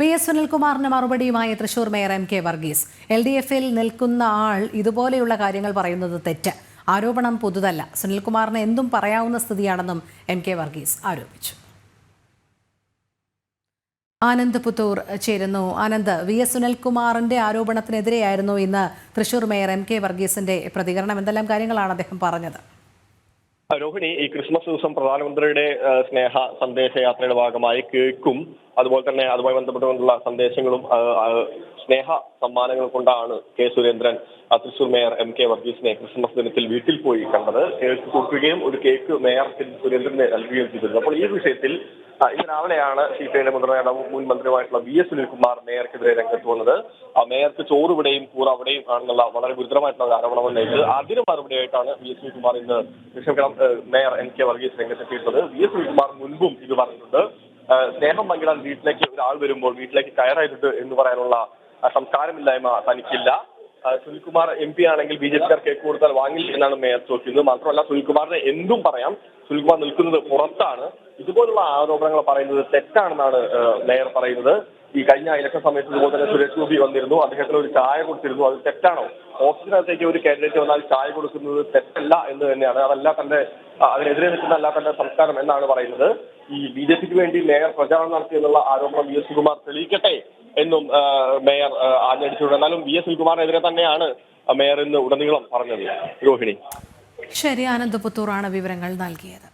P S സുനിൽകുമാറിന് മറുപടിയുമായി Thrissur mayor M K Varghese. L D എഫിൽ നിൽക്കുന്ന ആൾ ഇതുപോലെയുള്ള കാര്യങ്ങൾ പറയുന്നത് തെറ്റ്. ആരോപണം പുതുതല്ല. സുനിൽകുമാറിന് എന്തും പറയാവുന്ന സ്ഥിതിയാണെന്നും എം കെ വർഗീസ് ആരോപിച്ചു. ആനന്ദ് പുത്തൂർ ചേരുന്നു. ആനന്ദ് വി എസ് സുനിൽകുമാറിന്റെ ആരോപണത്തിനെതിരെയായിരുന്നു ഇന്ന് തൃശൂർ മേയർ എം കെ വർഗീസിന്റെ പ്രതികരണം. എന്തെല്ലാം കാര്യങ്ങളാണ് അദ്ദേഹം പറഞ്ഞത്? രോഹിണി ഈ ക്രിസ്മസ് ദിവസം പ്രധാനമന്ത്രിയുടെ സ്നേഹ സന്ദേശയാത്രയുടെ ഭാഗമായി കേക്കും അതുപോലെ തന്നെ അതുമായി ബന്ധപ്പെട്ടുകൊണ്ടുള്ള സന്ദേശങ്ങളും സ്നേഹ സമ്മാനങ്ങൾ കൊണ്ടാണ് K Surendran Thrissur mayor M K വർഗീസിനെ Christmas ദിനത്തിൽ വീട്ടിൽ പോയി കണ്ടത്. കേക്ക് കൊടുക്കുകയും ഒരു കേക്ക് മേയർ സുരേന്ദ്രനെ നൽകുകയും ചെയ്തിരുന്നു. അപ്പോൾ ഈ വിഷയത്തിൽ ഇന്ന് രാവിലെയാണ് സി പി ഐയുടെ മുതിർന്ന മുൻ മന്ത്രിയുമായിട്ടുള്ള വി എസ് സുനിൽകുമാർ മേയർക്കെതിരെ രംഗത്ത് വന്നത്. മേയർക്ക് ചോറ് ഇവിടെയും കൂറ അവിടെയും ആണെന്നുള്ള വളരെ ഗുരുതരമായിട്ടുള്ള ഒരു ആരോപണം ഉന്നയിച്ചത് അതിന് മറുപടിയായിട്ടാണ് വി എസ് സുനിൽകുമാർ ഇന്ന് ക്ഷമിക്കണം മേയർ എം കെ വർഗീസ് രംഗത്തെത്തിയിട്ടുള്ളത്. വി എസ് സുനിൽകുമാർ മുൻപും ഇത് പറഞ്ഞിട്ടുണ്ട്. സ്നേഹം പങ്കിടാൻ വീട്ടിലേക്ക് ഒരാൾ വരുമ്പോൾ വീട്ടിലേക്ക് കയറായിട്ടുണ്ട് എന്ന് പറയാനുള്ള സംസ്കാരമില്ലായ്മ തനിക്കില്ല. സുനിൽകുമാർ എം പി ആണെങ്കിൽ ബി ജെ പിക്കാർ കേക്ക് കൊടുത്താൽ വാങ്ങില്ല എന്നാണ് മേയർ ചോദിക്കുന്നത്. മാത്രമല്ല സുനിൽകുമാറിനെ എന്തും പറയാം. സുനിൽകുമാർ നിൽക്കുന്നത് പുറത്താണ്. ഇതുപോലുള്ള ആരോപണങ്ങൾ പറയുന്നത് തെറ്റാണെന്നാണ് മേയർ പറയുന്നത്. ഈ കഴിഞ്ഞ ഇലക്ഷൻ സമയത്ത് ഇതുപോലെ തന്നെ സുരേഷ് ഗോപി വന്നിരുന്നു. അദ്ദേഹത്തിന് ഒരു ചായ കൊടുത്തിരുന്നു. അത് തെറ്റാണോ? ഓഫീസിനകത്തേക്ക് ഒരു കാൻഡിഡേറ്റ് വന്നാൽ ചായ കൊടുക്കുന്നത് തെറ്റല്ല എന്ന് തന്നെയാണ്. അതല്ല തന്റെ അതിനെതിരെ നിൽക്കുന്ന അല്ല തന്റെ സംസ്കാരം എന്നാണ് പറയുന്നത്. ഈ ബി ജെ പിക്ക് വേണ്ടി മേയർ പ്രചാരണം നടത്തി എന്നുള്ള ആരോപണം വി എസ് സുകുമാർ തെളിയിക്കട്ടെ? എന്നും മേയർ ആഞ്ഞടിച്ചിട്ടുണ്ട് എന്നാലും വി എസ് സുനിൽകുമാറിനെതിരെ തന്നെയാണ് മേയർ ഇന്ന് ഉടനീളം പറഞ്ഞത്. രോഹിണി. ശരി ആനന്ദപുത്തൂറാണ് വിവരങ്ങൾ നൽകിയത്.